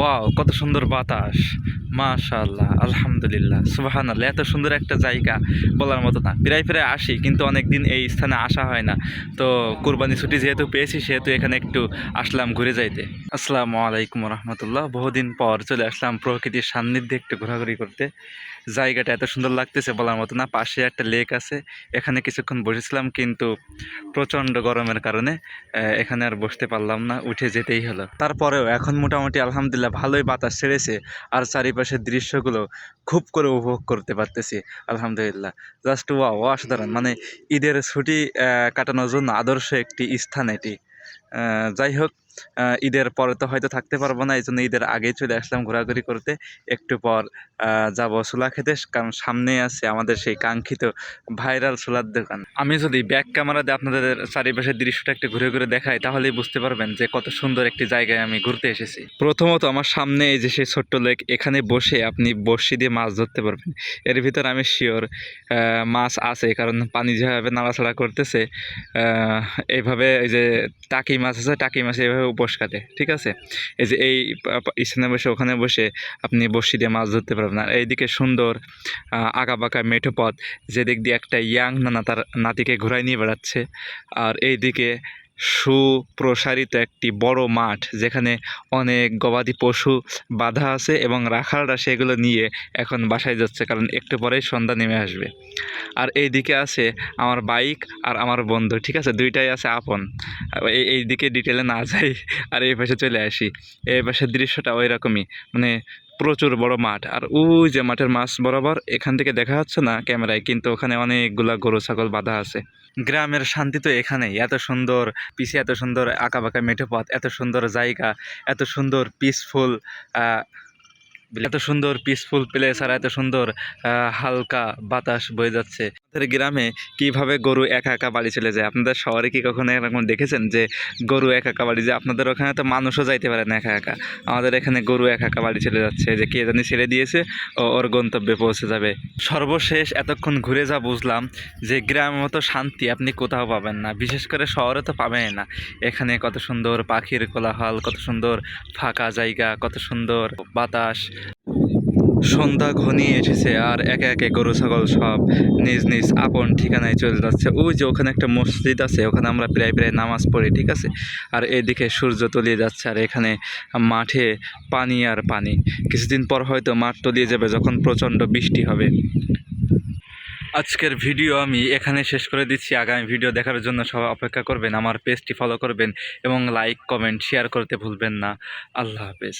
Wow, কত সুন্দর বাতাস। মাশাল্লাহ আলহামদুলিল্লাহ সুবাহান আল্লাহ এত সুন্দর একটা জায়গা বলার মতো না। প্রায় প্রায় আসি, কিন্তু অনেক দিন এই স্থানে আসা হয় না। তো কুরবানি ছুটি যেহেতু পেয়েছি, সেহেতু এখানে একটু আসলাম ঘুরে যাইতে। আসসালামু আলাইকুম রহমতুল্লাহ। বহুদিন পর চলে আসলাম প্রকৃতির সান্নিধ্যে একটু ঘোরাঘুরি করতে। জায়গাটা এত সুন্দর লাগতেছে বলার মতো না। পাশে একটা লেক আছে। এখানে কিছুক্ষণ বসেছিলাম কিন্তু প্রচণ্ড গরমের কারণে এখানে আর বসতে পারলাম না। উঠে যেতেই হলো। তারপরেও এখন মোটামুটি আলহামদুলিল্লাহ ভালোই বাতাস ছেড়েছে আর চারিপাশের দৃশ্যগুলো খুব করে উপভোগ করতে পারতেছি। আলহামদুলিল্লাহ। জাস্ট ওয়া অসাধারণ। মানে ঈদের ছুটি কাটানোর জন্য আদর্শ একটি স্থান এটি। যাই হোক ঈদের পরে তো হয়তো থাকতে পারব না এই জন্য ঈদের আগেই চলে আসলাম ঘোরাঘুরি করতে। একটু পর যাব ছোলা খেতে কারণ সামনে আছে আমাদের সেই কাঙ্ক্ষিত ভাইরাল ছোলার দোকান। আমি যদি ব্যাক ক্যামেরা দিয়ে আপনাদের চারিপাশের দৃশ্যটা একটু ঘুরে ঘুরে দেখাই, তাহলেই বুঝতে পারবেন যে কত সুন্দর একটি জায়গায় আমি ঘুরতে এসেছি। প্রথমত আমার সামনে এই যে সেই ছোট্ট লেক এখানে বসে আপনি বড়শি দিয়ে মাছ ধরতে পারবেন। এর ভিতর আমি শিওর মাছ আছে, কারণ পানি যেভাবে নাড়াচাড়া করতেছে এইভাবে এই যে টাকি মাছ আছে, টাকি মাছ এইভাবে উপোস কাটে ঠিক আছে? এই যে এই স্থানে বসে, ওখানে বসে আপনি বড়শি দিয়ে মাছ ধরতে পারবেন। আর এইদিকে সুন্দর আঁকা বাঁকা মেঠো পথ যেদিক দিয়ে একটা ইয়াং নানা তার নাতিকে ঘোরায় নিয়ে বেড়াচ্ছে। আর এইদিকে সুপ্রসারিত একটি বড় মাঠ, যেখানে অনেক গবাদি পশু বাঁধা আছে এবং রাখালরা সেগুলো নিয়ে এখন বাসায় যাচ্ছে, কারণ একটু পরেই সন্ধ্যা নেমে আসবে। আর এই দিকে আছে আমার বাইক আর আমার বন্ধু, ঠিক আছে? দুইটাই আছে আপন। এই এই দিকে ডিটেলে না যাই, আর এই পাশে চলে আসি। এই পাশের দৃশ্যটা ওই রকমই মানে প্রচুর বড় মাঠ। আর ওই যে মাঠের মাছ বরাবর এখান থেকে দেখা যাচ্ছে না ক্যামেরায়, কিন্তু ওখানে অনেকগুলা গরু, ছাগল বাঁধা আছে। গ্রামের শান্তি তো এখানেই। এত সুন্দর পিছে এত সুন্দর আঁকা বাঁকা মেঠো পথ এত সুন্দর জায়গা, এত সুন্দর পিসফুল এত সুন্দর পিসফুল প্লেস আর এত সুন্দর হালকা বাতাস বয়ে যাচ্ছে। আমাদের গ্রামে কীভাবে গরু একা একা বাড়ি চলে যায়? আপনাদের শহরে কি কখনো এরকম দেখেছেন যে গরু একা একা বাড়ি যায়? আপনাদের ওখানে তো মানুষও যাইতে পারে না একা একা। আমাদের এখানে গরু একা একা বাড়ি চলে যাচ্ছে। যে কে জানি ছেড়ে দিয়েছে ও ওর গন্তব্যে পৌঁছে যাবে। সর্বশেষ এতক্ষণ ঘুরে যা বুঝলাম যে গ্রামের মতো শান্তি আপনি কোথাও পাবেন না। বিশেষ করে শহরে তো পাবেনই না। এখানে কত সুন্দর পাখির কোলাহল, কত সুন্দর ফাঁকা জায়গা, কত সুন্দর বাতাস সন্ধ্যা ঘনিয়ে এসেছে আর একে একে গরু, ছাগল সব নিজ নিজ আপন ঠিকানায় চলে যাচ্ছে। ওই যে ওখানে একটা মসজিদ আছে, ওখানে আমরা প্রায় প্রায় নামাজ পড়ি, ঠিক আছে? আর এদিকে সূর্য তলিয়ে যাচ্ছে আর এখানে মাঠে পানি আর পানি। কিছুদিন পর হয়তো মাঠ তলিয়ে যাবে যখন প্রচণ্ড বৃষ্টি হবে। আজকের ভিডিও আমি এখানে শেষ করে দিচ্ছি। আগামী ভিডিও দেখার জন্য সবাই অপেক্ষা করবেন, আমার পেজটি ফলো করবেন এবং লাইক, কমেন্ট, শেয়ার করতে ভুলবেন না। আল্লাহ হাফেজ।